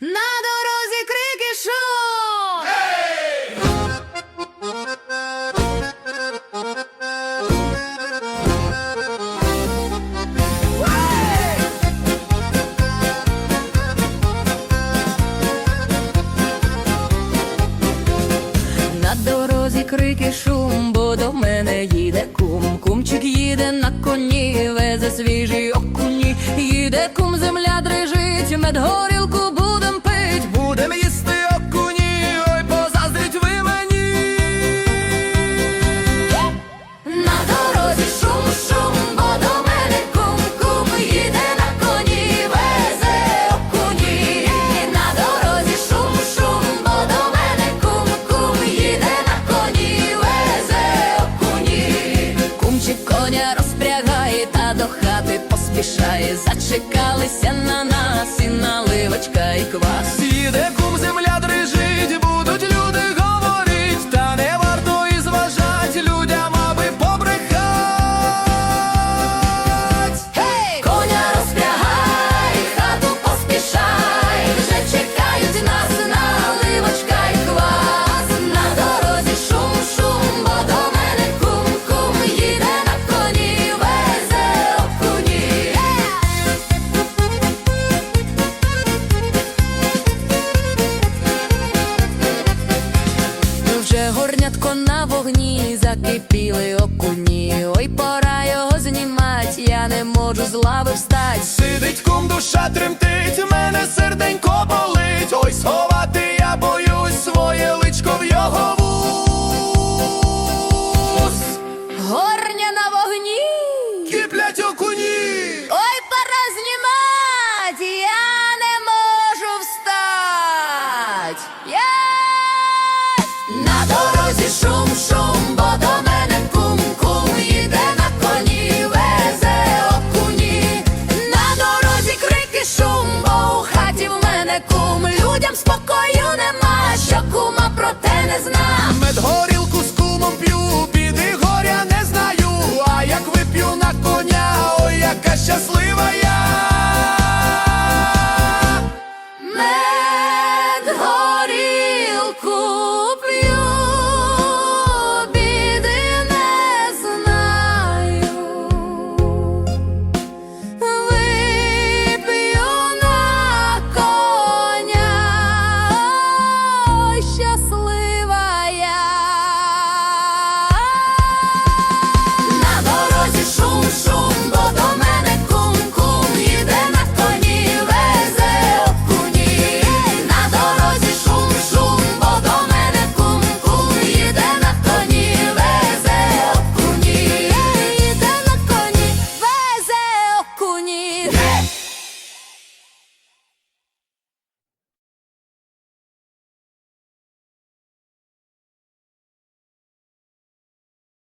На дорозі крики шум! На дорозі крики шум, бо до мене їде кум. Кумчик їде на коні, везе свіжі окуні. Їде кум, земля дрижить, медгорілку Зачекалися на нас і наливочка, і квас. Іде кум, земля дрижить, горнятко на вогні закипіли окуні. Ой, пора його знімать, я не можу з лави встать. Сидить кум, душа тремтить, мене серденько болить. Ой, сховати я боюсь своє личко в його вус. Горня на вогні. Киплять хаті кум. Людям спокою нема, що кума про те не зна. Медгорілку з кумом п'ю, біди горя не знаю. А як вип'ю на коня, ой, яка щаслива я.